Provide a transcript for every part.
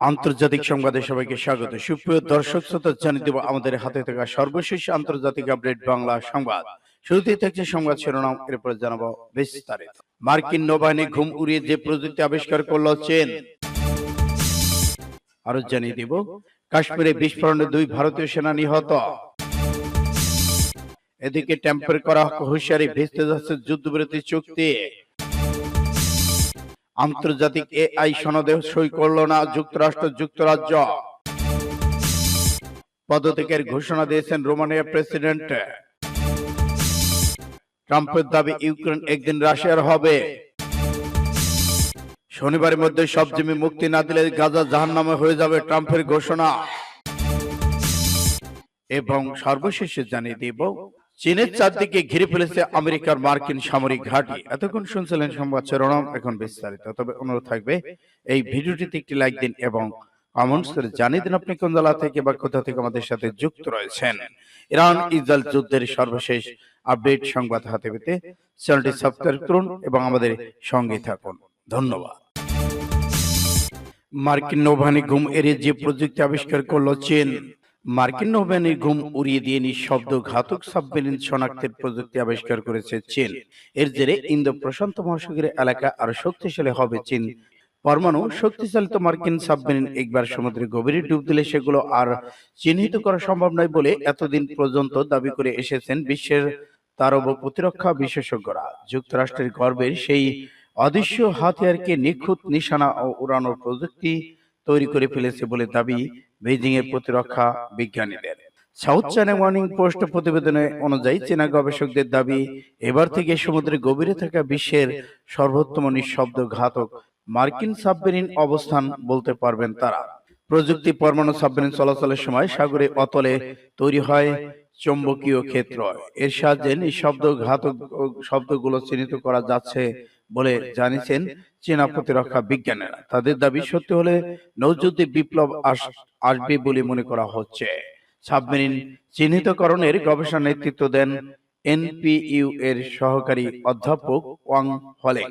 আন্তর্জাতিক সংবাদে সবাইকে স্বাগত। সুপ্রিয় দর্শক শ্রোতা জানিয়ে দেব আমাদের হাতে থাকা সর্বশেষ আন্তর্জাতিক আপডেট বাংলা সংবাদ। শুরুতেই থাকছে সংবাদ শিরোনাম এরপর জানাব বিস্তারিত। মার্কিন নৌবাহিনী ঘুম উড়িয়ে যে প্রযুক্তি আবিষ্কার করল চীন। আরও জানিয়ে দিব কাশ্মীরে বিস্ফোরণে দুই ভারতীয় সেনা নিহত। এদিকে টেম্পার করা হুঁশিয়ারি ভেস্তে যাচ্ছে যুদ্ধবিরতি চুক্তি। আন্তর্জাতিক এআই সনদে সই করল না যুক্তরাষ্ট্র যুক্তরাজ্য। পদত্যাগের ঘোষণা দিয়েছেন রোমানিয়া প্রেসিডেন্ট। ট্রাম্পের দাবি ইউক্রেন একদিন রাশিয়ার হবে। শনিবারের মধ্যে সব জমি মুক্তি না দিলে গাজা জাহান নামে হয়ে যাবে ট্রাম্পের ঘোষণা। এবং সর্বশেষে জানিয়ে দিব চীনের চারদিকে ঘিরে ফেলেছে আমেরিকার মার্কিন সামরিক ঘাঁটি। এতক্ষণ শুনছিলেন সংবাদ শিরোনাম এখন বিস্তারিত। তবে অনুরোধ থাকবে এই ভিডিওটিতে একটি লাইক দিন এবং কমেন্টস করে জানিয়ে দিন আপনি কোন জেলা থেকে বা কোথা থেকে আমাদের সাথে যুক্ত রয়েছেন। ইরান ইসরায়েল যুদ্ধের সর্বশেষ আপডেট সংবাদ হাতে পেতে চ্যানেলটি সাবস্ক্রাইব করুন এবং আমাদের সঙ্গে থাকুন। ধন্যবাদ। মার্কিন নৌবাহিনী ঘুম এড়িয়ে যে প্রযুক্তি আবিষ্কার করল চীন মার্কিন নৌবাহিনীর ঘুম উড়িয়ে দিয়ে নিঃশব্দ ঘাতক সাবমেরিন শনাক্তের প্রযুক্তি আবিষ্কার করেছে চীন। এর জেরে ইন্দো প্রশান্ত মহাসাগরের এলাকা আরও শক্তিশালী হবে চীন। পরমাণু শক্তিচালিত মার্কিন সাবমেরিন একবার সমুদ্রে গভীরে ডুব দিলে সেগুলো আর চিহ্নিত করা সম্ভব নয় বলে এতদিন পর্যন্ত দাবি করে এসেছেন বিশ্বের তারব প্রতিরক্ষা বিশেষজ্ঞরা। যুক্তরাষ্ট্রের গর্বের সেই অদৃশ্য হাতিয়ারকে নিখুঁত নিশানা ও উড়ানোর প্রযুক্তি তৈরি করে ফেলেছে বলে দাবি বেজিং এর প্রতিরক্ষা বিজ্ঞানীদের। সাউথ চায়না মর্নিং পোস্ট প্রতিবেদনে অনুযায়ী চীনা গবেষকদের দাবি, এবার থেকে সমুদ্রের গভীরে থাকা বিশ্বের সর্বোত্তম নিঃশব্দ ঘাতক মার্কিন সাবমেরিন অবস্থান বলতে পারবেন তারা। প্রযুক্তি পরমাণু সাবমেরিন চলাচলের সময় সাগরে অতলে তৈরি হয় চৌম্বকীয় ক্ষেত্র। এর সাহায্যে নিঃশব্দ ঘাতক শব্দগুলো চিহ্নিত করা যাচ্ছে বলে জানিয়েছেন চীনা প্রতিরক্ষা বিজ্ঞানীরা। তাদের দাবি সত্যি হলে নৌযুদ্ধে বিপ্লব আসবে বলে মনে করা হচ্ছে। সাবমেরিন চিহ্নিতকরণের গবেষণা নেতৃত্ব দেন এনপিইউ এর সহকারী অধ্যাপক ওয়াং হলে।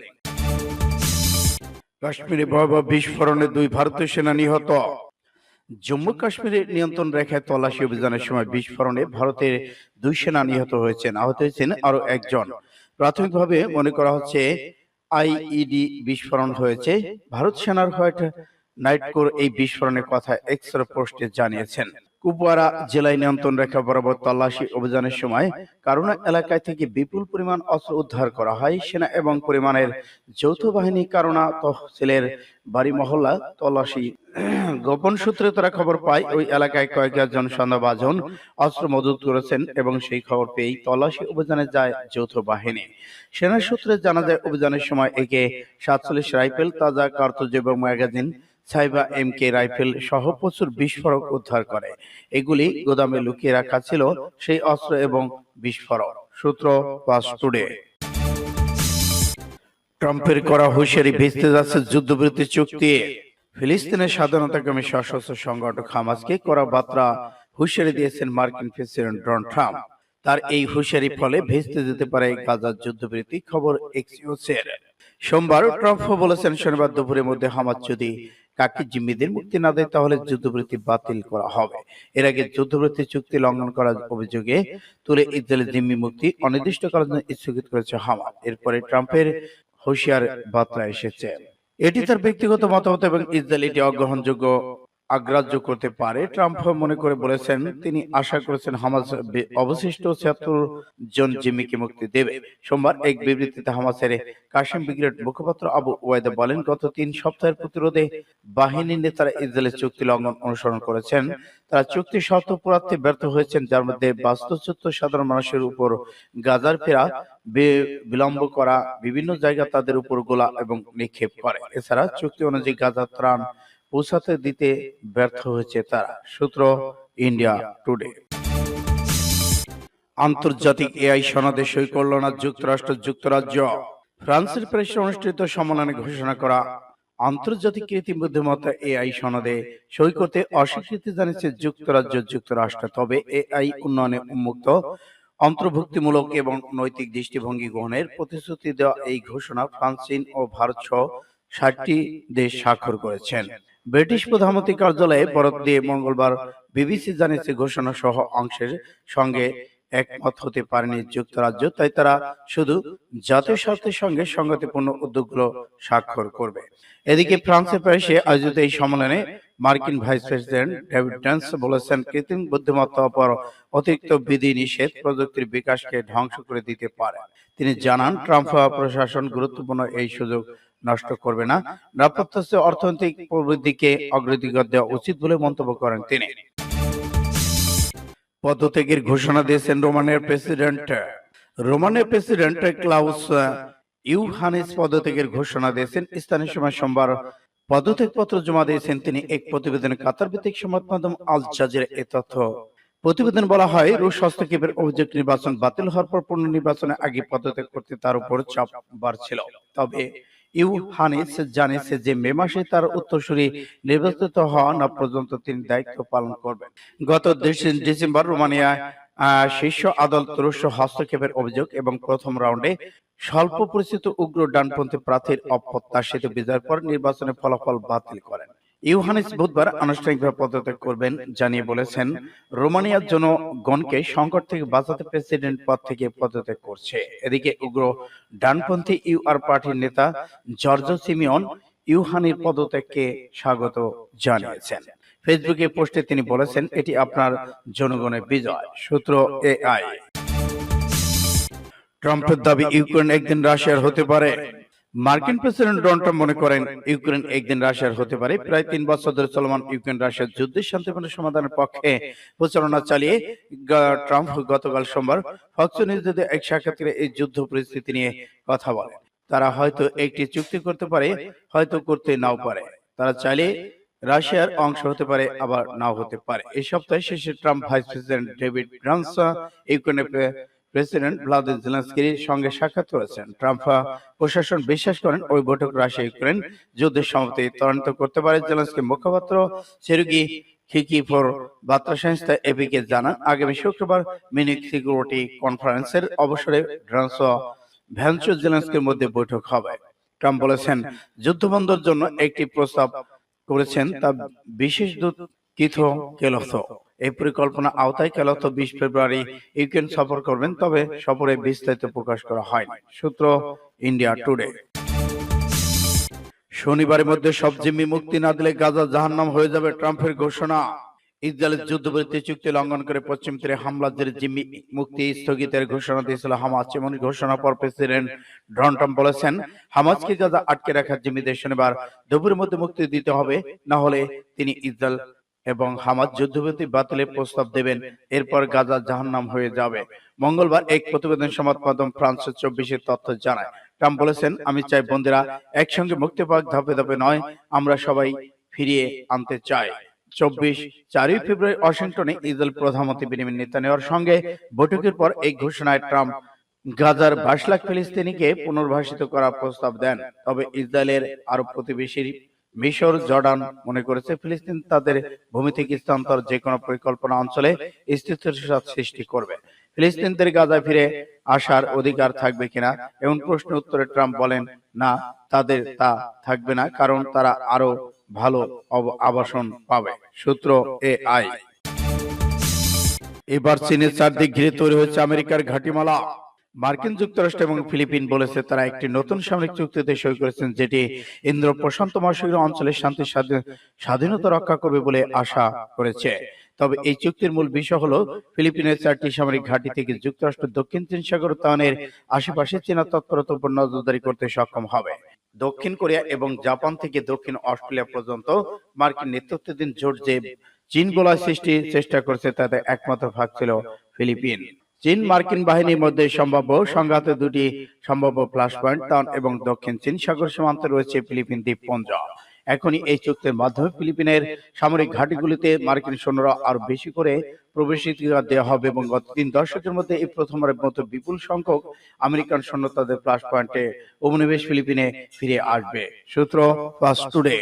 কাশ্মীরে ভয়াবহ বিস্ফোরণে দুই ভারতীয় সেনা নিহত। জম্মু কাশ্মীরের নিয়ন্ত্রণ রেখায় তল্লাশি অভিযানের সময় বিস্ফোরণে ভারতের দুই সেনা নিহত হয়েছেন। আহত হয়েছেন আরও একজন। প্রাথমিকভাবে মনে করা হচ্ছে আইইডি বিস্ফোরণ হয়েছে। ভারত সেনার হোয়াইট নাইট কোর এই বিস্ফোরণের কথা এক্সরে পোস্টে জানিয়েছেন। কুপওয়ারা জেলায় নিয়ন্ত্রণ রেখা বরাবর তল্লাশি অভিযানের সময় কারুনা এলাকায় থেকে বিপুল পরিমাণ অস্ত্র উদ্ধার করা হয়। সেনা এবং পরিমাণের যৌথ বাহিনী কারুনা তহসিলের বাড়ি মহল্লা তল্লাশি। গোপন সূত্রে তারা খবর পায় ওই এলাকায় কয়েকজন সন্দেহভাজন অস্ত্র মজুত করেছেন এবং সেই খবর পেয়েই তল্লাশি অভিযানে যায় যৌথ বাহিনী। সেনা সূত্রে জানা যায় অভিযানের সময় একে সাতচল্লিশ রাইফেল তাজা কার্তুজ এবং magazine Saiba M K rifle সহ প্রচুর বিস্ফোরক উদ্ধার করে। এগুলি গোদামে লুকিয়ে রাখা ছিল সেই অস্ত্র এবং বিস্ফোরক। সূত্র পাস টুডে। ট্রাম্পের করা হুঁশিয়ারি ভেস্তে যাচ্ছে যুদ্ধবিরতি চুক্তি ফিলিস্তিনের স্বাধীনতাকামী সশস্ত্র সংগঠন হামাসকে করা বার্তা হুঁশিয়ারি দিয়েছেন মার্কিন প্রেসিডেন্ট ডোনাল্ড ট্রাম্প। তার এই হুঁশিয়ারির ফলে ভেস্তে যেতে পারে গাজার যুদ্ধবিরতি খবর এক্সিওসের সোমবার ট্রাম্প বলেছেন শনিবার দুপুরের মধ্যে হামাস যদি কাকি জিম্মিদের মুক্তি না দেয়, তাহলে যুদ্ধবৃত্তি বাতিল করা হবে। এর আগে যুদ্ধবৃত্তি চুক্তি লঙ্ঘন করার অভিযোগে তুলে ইসরায়েলের জিম্মি মুক্তি অনির্দিষ্টকালের জন্য স্থগিত করেছে হামাস। এরপরে ট্রাম্পের হুঁশিয়ার বার্তা এসেছে। এটি তার ব্যক্তিগত মতামত এবং ইসরায়েল এটি অগ্রহণযোগ্য অগ্রাহ্য করতে পারে। ট্রাম্প মনে করে বলেছেন, তিনি আশা করেছেন হামাস অবশিষ্ট ছিয়াত্তর জন জিম্মিকে মুক্তি দেবে। সোমবার এক বিবৃতিতে হামাসের কাশিম ব্রিগেড মুখপাত্র আবু ওয়াইদা বলেন, গত তিন সপ্তাহের প্রতিরোধে বাহিনী নেতারা ইসরায়েলের চুক্তি লঙ্ঘন অনুসরণ করেছেন। তারা চুক্তি শর্ত পূরণে ব্যর্থ হয়েছেন, যার মধ্যে বাস্তুচ্যুত সাধারণ মানুষের উপর গাজার ফেরা বিলম্ব করা, বিভিন্ন জায়গা তাদের উপর গোলা এবং নিক্ষেপ করে। এছাড়া চুক্তি অনুযায়ী গাজা ত্রাণ পৌঁছাতে দিতে ব্যর্থ হয়েছে তারা। সূত্র ইন্ডিয়া টুডে। আন্তর্জাতিক এআই সনদে সই করল না যুক্তরাষ্ট্র, যুক্তরাজ্য। ফ্রান্সের প্যারিসে অনুষ্ঠিত সম্মেলনে ঘোষণা করা, আন্তর্জাতিক কৃত্রিম বুদ্ধিমত্তা এআই সনদে সই করতে অস্বীকৃতি জানিয়েছে যুক্তরাজ্য, যুক্তরাষ্ট্র। তবে এআই উন্নয়নে উন্মুক্ত, অন্তর্ভুক্তিমূলক এবং নৈতিক দৃষ্টিভঙ্গি গ্রহণের প্রতিশ্রুতি দেওয়া এই ঘোষণা ফ্রান্স, চীন ও ভারত সহ ষাটটি দেশ স্বাক্ষর করেছেন। ব্রিটিশ প্রধানমন্ত্রী কার্যালয়ে বরাদ দিয়ে মঙ্গলবার বিবিসি জানিয়েছে ঘোষণা সহ অংশের সঙ্গে একমত হতে পারেনি যুক্তরাজ্য। তাই তারা শুধু জাতীয় স্বার্থের সঙ্গে সংগতিপূর্ণ উদ্যোগগুলো স্বাক্ষর করবে। এদিকে ফ্রান্সের প্যারিসে আয়োজিত এই সম্মেলনে মার্কিন ভাইস প্রেসিডেন্ট ডেভিড ড্যান্স বলেছেন কৃত্রিম বুদ্ধিমত্তা অপর অতিরিক্ত বিধি নিষেধ প্রযুক্তির বিকাশকে ধ্বংস করে দিতে পারে। তিনি জানান ট্রাম্প প্রশাসন গুরুত্বপূর্ণ এই সুযোগ নষ্ট করবে না। নিরাপত্তা চেয়ে অর্থনৈতিক প্রবৃদ্ধিকে অগ্রাধিকার দেওয়া উচিত বলে মন্তব্য করেন তিনি। পদত্যাগের ঘোষণা দিয়েছেন রোমানের প্রেসিডেন্ট রোমানের প্রেসিডেন্ট ক্লাউস ইউহানিস পদত্যাগের ঘোষণা দিয়েছেন। স্থানীয় সময় সোমবার পদত্যাগ পত্র জমা দিয়েছেন তিনি। এক প্রতিবেদনে কাতার ভিত্তিক সংবাদ মাধ্যম আল জাজিরা এ তথ্য। প্রতিবেদন বলা হয় রুশ হস্তক্ষেপের অভিযোগ নির্বাচন বাতিল হওয়ার পর পূর্ণ নির্বাচনে আগে পদত্যাগ করতে তার উপর চাপ বাড়ছিল। তবে ইউহানিস জানিয়েছে যে মে মাসে তার উত্তরসূরি নির্বাচিত হওয়া না পর্যন্ত তিনি দায়িত্ব পালন করবেন। গত ডিসে- ডিসেম্বর রোমানিয়ায় শীর্ষ আদালত রুশ হস্তক্ষেপের অভিযোগ এবং প্রথম রাউন্ডে স্বল্প পরিচিত উগ্র ডানপন্থী প্রার্থীর অপ্রত্যাশিত বিজয়ের পর নির্বাচনের ফলাফল বাতিল করেন। ইউহানিস বুধবার আনুষ্ঠানিকভাবে পদত্যাগ করবেন জানিয়ে বলেছেন, রোমানিয়ার জনগণকে সংকট থেকে বাঁচাতে প্রেসিডেন্ট পদ থেকে পদত্যাগ করছে। এদিকে উগ্র ডানপন্থী ইউআর পার্টির নেতা জর্জ সিমিয়ন ইউহানির পদত্যাগকে স্বাগত জানিয়েছেন। ফেসবুকে পোস্টে তিনি বলেছেন, এটি আপনার জনগণের বিজয়। সূত্র এআই ট্রাম্পের দাবি, ইউক্রেন একদিন রাশিয়ার হতে পারে। মার্কিন প্রেসিডেন্ট ডোনাল্ড ট্রাম্প মনে করেন ইউক্রেন একদিন রাশিয়ার হতে পারে। প্রায় তিন বছর ধরে চলমান ইউক্রেন রাশিয়ার যুদ্ধের শান্তিপূর্ণ সমাধানের পক্ষে প্রচারণা চালিয়ে ট্রাম্প গতকাল সোমবার ফক্স নিউজে এক সাক্ষাৎকারে এই যুদ্ধ পরিস্থিতি নিয়ে কথা বলেন। তারা হয়তো একটি চুক্তি করতে পারে হয়তো করতে নাও পারে। তারা চাইলে রাশিয়ার অংশ হতে পারে আবার নাও হতে পারে। এই সপ্তাহে শেষে ট্রাম্প ভাইস প্রেসিডেন্ট ডেভিড গ্রান্স ইউক্রেনের প্রেসিডেন্ট ভ্লাদিমির জেলেনস্কির সঙ্গে সাক্ষাৎ করেছেন। ট্রাম্প প্রশাসন বিশ্বাস করেন, ওই বৈঠক রাশিয়া ইউক্রেন যুদ্ধের সমাপ্তি ত্বরান্বিত করতে পারে। জেলেনস্কি মুখপাত্র সেরুগি খিকিফোর বার্তা সংস্থা এপিকে জানান, আগামী শুক্রবার মিনিক সিকিউরিটি কনফারেন্সের অবসরে ড্রান্স ও ভ্যান্সো জেলেন্সকির মধ্যে বৈঠক হবে। ট্রাম্প বলেছেন, যুদ্ধবন্ধের জন্য একটি প্রস্তাব করেছেন, তা বিশেষ দূত কিথো কেলথ এই পরিকল্পনা আওতায় কেলথ বিশ ফেব্রুয়ারি ইউক্রেন সফর করবেন, তবে সফরে বিস্তারিত প্রকাশ করা হয়নি। সূত্র ইন্ডিয়া টুডে। শনিবারের মধ্যে সব জিম্মি মুক্তি না দিলে গাজা জাহান্নাম হয়ে যাবে ট্রাম্পের ঘোষণা। ইসরায়েলের যুদ্ধবিরতি চুক্তি লঙ্ঘন করে পশ্চিম তীরে হামলার জেরে জিম্মি মুক্তি স্থগিতের ঘোষণা দিয়েছিল হামাস এমন ঘোষণা পর প্রেসিডেন্ট ডোনাল্ড ট্রাম্প বলেছেন, হামাসকে গাজা আটকে রাখার জিম্মিদের শনিবার দুপুরের মধ্যে মুক্তি দিতে হবে, না হলে তিনি ইসরায়েল এবং হামাস যুদ্ধবিরতি বাতিলের প্রস্তাব দেবেন। এরপর গাজা জাহান্নাম হয়ে যাবে। মঙ্গলবার এক প্রতিবেদন সংবাদ মাধ্যম ফ্রান্স চব্বিশের তথ্য জানায়। ট্রাম্প বলেছেন, আমি চাই বন্দীরা একসঙ্গে মুক্তি পাক, ধাপে ধাপে নয়, আমরা সবাই ফিরিয়ে আনতে চাই। চব্বিশ চারই ফেব্রুয়ারি ওয়াশিংটনে ইসরায়েল প্রধানমন্ত্রী বেনিমিন নেতানিয়াহুর সঙ্গে বৈঠকের পর এই ঘোষণায় ট্রাম্প গাজার বাইশ লাখ ফিলিস্তিনিকে পুনর্বাসিত করার প্রস্তাব দেন। তবে ইসরায়েলের আরব প্রতিবেশী মিশর, জর্ডান মনে করেছে। ফিলিস্তিন তাদের ভূমি থেকে স্থানান্তর যে কোনো পরিকল্পনা অঞ্চলে স্থিতিশীলতা সৃষ্টি করবে। ফিলিস্তিনদের গাজায় ফিরে আসার অধিকার থাকবে কিনা এমন প্রশ্ন উত্তরে ট্রাম্প বলেন, না, তাদের তা থাকবে না, কারণ তারা আরও ভালো আবাসন পাবে। সূত্র এ আই এবার চীনের চারদিক ঘিরে তৈরি হয়েছে আমেরিকার ঘাটিমালা। মার্কিন যুক্তরাষ্ট্র এবং ফিলিপিন বলেছে, তারা একটি নতুন সামরিক চুক্তিতে সই করেছেন যেটি ইন্দ্র প্রশান্ত মহাসাগরীয় অঞ্চলের শান্তি স্বাধীনতা রক্ষা করবে বলে আশা করেছে। তবে এই চুক্তির মূল বিষয় হলো, ফিলিপিনের চারটি সামরিক ঘাঁটি থেকে যুক্তরাষ্ট্র দক্ষিণ চীন সাগর উত্তানের আশেপাশে চীনা তৎপরতার উপর নজরদারি করতে সক্ষম হবে। দক্ষিণ কোরিয়া এবং জাপান থেকে দক্ষিণ অস্ট্রেলিয়া পর্যন্ত মার্কিন নেতৃত্বাধীন জোট যে চীন বলয় সৃষ্টির চেষ্টা করছে, তাতে একমাত্র ভাগ ছিল ফিলিপিন। চীন মার্কিন বাহিনীর মধ্যে সম্ভাব্য সংঘাতে দুটি সম্ভাব্য ফ্লাশ পয়েন্ট তান এবং দক্ষিণ চীন সাগর সীমান্তে রয়েছে ফিলিপিন দ্বীপপুঞ্জ। এখনই এই চুক্তির মাধ্যমে ফিলিপিনের সামরিক ঘাটিগুলিতে মার্কিন সৈন্যরা আরও বেশি করে প্রবেশাধিকার দেওয়া হবে এবং গত তিন দশকের মধ্যে এই প্রথমবারের মতো বিপুল সংখ্যক আমেরিকান সৈন্য তাদের ফ্লাশ পয়েন্টে উপনিবেশ ফিলিপিনে ফিরে আসবে। সূত্র ফাস্ট টুডে